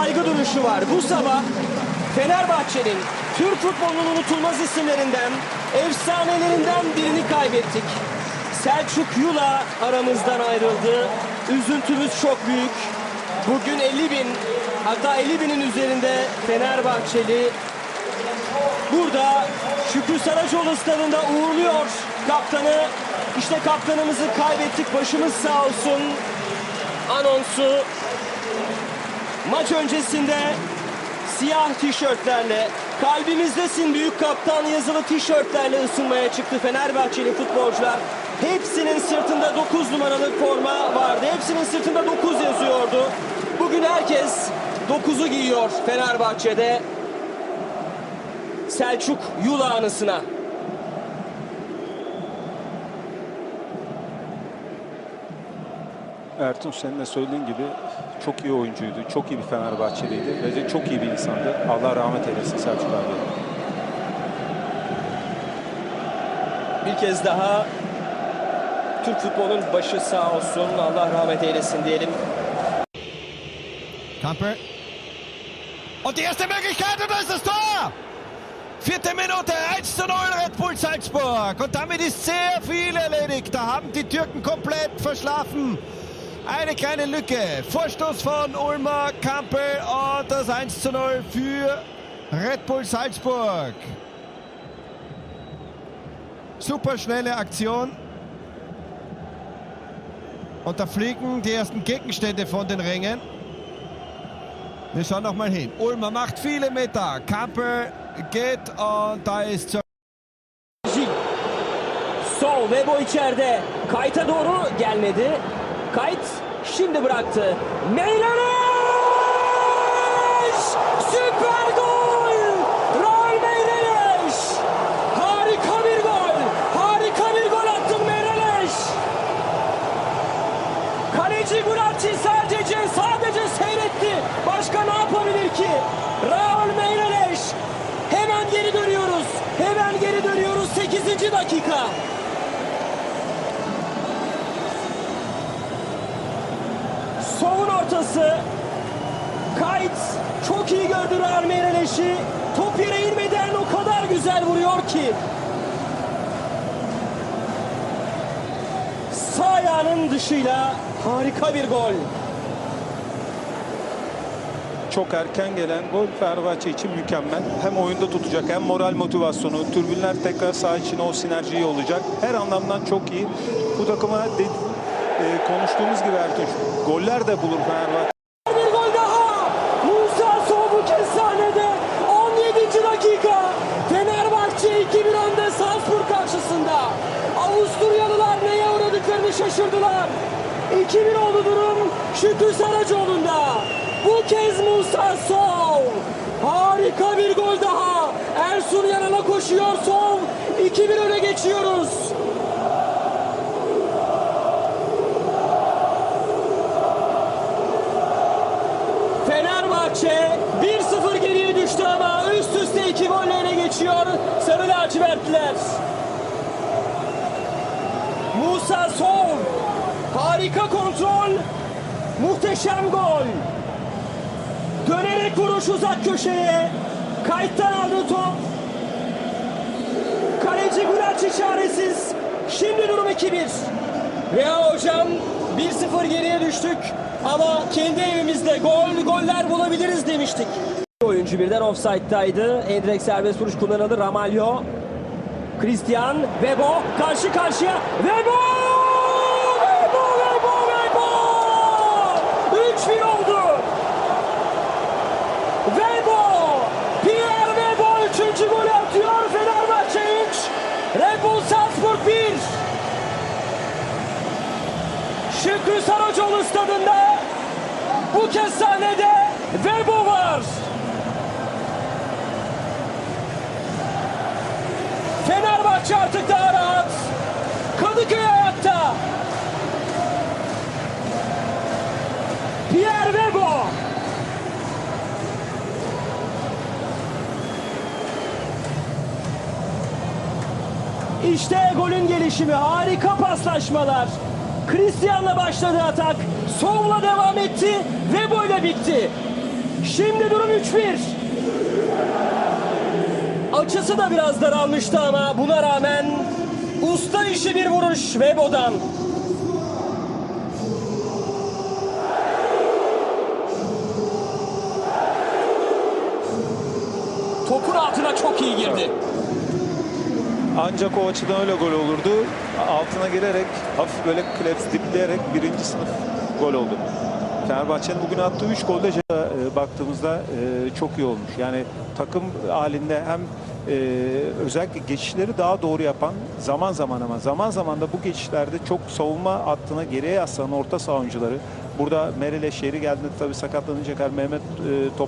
saygı duruşu var. Bu sabah Fenerbahçe'nin Türk futbolunun unutulmaz isimlerinden, efsanelerinden birini kaybettik. Selçuk Yula aramızdan ayrıldı. Üzüntümüz çok büyük. Bugün 50 bin, hatta 50 binin üzerinde Fenerbahçeli burada Şükrü Saracoğlu stadında uğurluyor kaptanı. İşte kaptanımızı kaybettik. Başımız sağ olsun. Anonsu maç öncesinde siyah tişörtlerle kalbimizdesin büyük kaptan yazılı tişörtlerle ısınmaya çıktı Fenerbahçeli futbolcular. Hepsinin sırtında 9 numaralı forma vardı. Hepsinin sırtında 9 yazıyordu. Bugün herkes 9'u giyiyor Fenerbahçe'de. Selçuk Yula anısına. Ertuğ senin de söylediğin gibi çok iyi oyuncuydu. Çok iyi bir Fenerbahçeliydi. Ve de çok iyi bir insandı. Allah rahmet eylesin Selçuk abi. Bir kez daha Türk futbolunun başı sağ olsun. Allah rahmet eylesin diyelim. Kampe. Und die erste Möglichkeit und da ist das Tor! Vierte Minute, 1 zu 0 Red Bull Salzburg. Und damit ist sehr viel erledigt. Da haben die Türken komplett verschlafen. Eine kleine Lücke. Vorstoß von Ulmer, Kampel und das 1 zu 0 für Red Bull Salzburg. Super schnelle Aktion. Und da fliegen die ersten Gegenstände von den Rängen. Wir schauen noch mal hin. Ulmer macht viele Meter. Kampel geht und da ist. Sol Vebo içeride. Kayta doğru gelmedi. Kayt şimdi bıraktı. Meyleneş! Süper gol! Raul Meyleneş! Harika bir gol! Harika bir gol attın Meyleneş! Kaleci Gulacci sadece sadece seyretti. Başka ne yapabilir ki? Raul Meireles. Hemen geri dönüyoruz. Hemen geri dönüyoruz. 8. dakika. Ortası. Kayıt çok iyi gördü Raul Meireles'i. Top yere inmeden o kadar güzel vuruyor ki. Sağ ayağının dışıyla harika bir gol. Çok erken gelen gol Fenerbahçe için mükemmel. Hem oyunda tutacak hem moral motivasyonu. Türbünler tekrar saha içine o sinerjiyi olacak. Her anlamdan çok iyi. Bu takıma e, konuştuğumuz gibi Ertuğ goller de bulur Fenerbahçe. Bir gol daha. Musa kez sahnede. 17. dakika. Fenerbahçe 2-1 önde Salzburg karşısında. Avusturyalılar neye uğradıklarını şaşırdılar. 2-1 oldu durum Şükrü Saracoğlu'nda. Bu kez Musa Sow. Harika bir gol daha. Ersun Yanal'a koşuyor Sow. 2-1 öne geçiyoruz. Fenerbahçe 1-0 geriye düştü ama üst üste iki golle öne geçiyor Sarı lacivertliler. Musa Sow harika kontrol muhteşem gol. Dönerek vuruş uzak köşeye. Kayıttan aldı top. Kaleci Gülerçi çaresiz. Şimdi durum 2-1. Rea hocam 1-0 geriye düştük ama kendi evimizde gol goller bulabiliriz demiştik. Oyuncu birden offside'daydı. Endrek serbest vuruş kullanıldı. Ramalho. Christian Vebo karşı karşıya. Vebo! Vebo! Vebo! Vebo! 3-1 oldu. Vebo! Pierre Vebo 3. golü atıyor. Fenerbahçe 3. Red Bull Salzburg 1. Şükrü Saracoğlu stadında bu kez sahnede Vebo var. Fenerbahçe artık daha rahat. Kadıköy ayakta. Pierre Vebo. İşte golün gelişimi. Harika paslaşmalar. Christian'la başladı atak. Sol'la devam etti ve böyle bitti. Şimdi durum 3-1. Açısı da biraz daralmıştı ama buna rağmen usta işi bir vuruş Vebo'dan. Topun altına çok iyi girdi. Ancak o açıdan öyle gol olurdu. Altına girerek hafif böyle kleps dipleyerek birinci sınıf gol oldu. Fenerbahçe'nin bugün attığı 3 golde e, baktığımızda e, çok iyi olmuş. Yani takım halinde hem e, özellikle geçişleri daha doğru yapan zaman zaman ama zaman zaman da bu geçişlerde çok savunma hattına geriye yaslanan orta saha oyuncuları. Burada Merele şehri geldiğinde tabii sakatlanınca Mehmet e, Topal